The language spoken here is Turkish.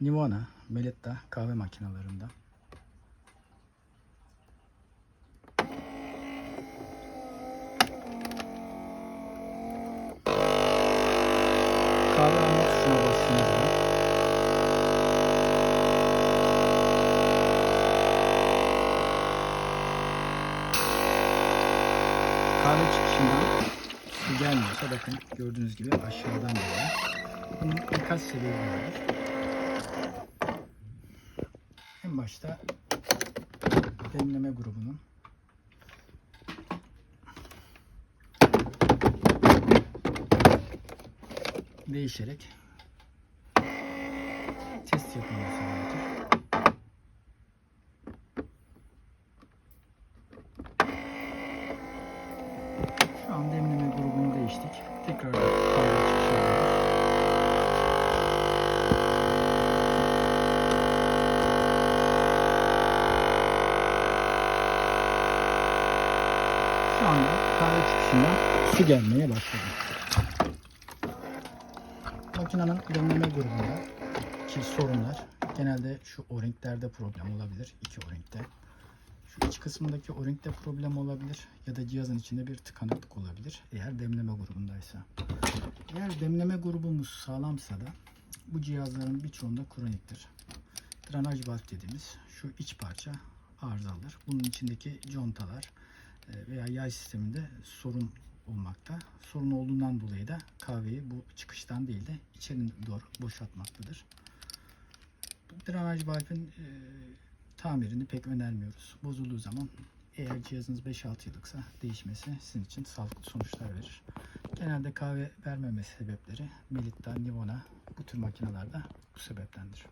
Nivona, Melitta kahve makinalarında. Kahve alma tuşuna bastığınız zaman kahve çıkışından su gelmiyorsa bakın gördüğünüz gibi aşağıdan geliyor. Bunun birkaç sebebi vardır. En başta demleme grubunun değişerek test yapılması Anda kahve çıkışından su gelmeye başladı. Makinenin demleme grubunda ki sorunlar genelde şu o-ringlerde problem olabilir. iki o-ringde. Şu iç kısmındaki o-ringde problem olabilir ya da cihazın içinde bir tıkanıklık olabilir eğer demleme grubundaysa. Eğer demleme grubumuz sağlamsa da bu cihazların birçoğunda kroniktir. Drenaj valve dediğimiz şu iç parça arızalıdır. Bunun içindeki contalar veya yay sisteminde sorun olmakta. Sorun olduğundan dolayı da kahveyi bu çıkıştan değil de içeri doğru boşaltmaktadır. Drenaj valve'in e, tamirini pek önermiyoruz. Bozulduğu zaman eğer cihazınız 5-6 yıllıksa değişmesi sizin için sağlıklı sonuçlar verir. Genelde kahve vermeme sebepleri Melitta, Nivona bu tür makinalarda bu sebeptendir.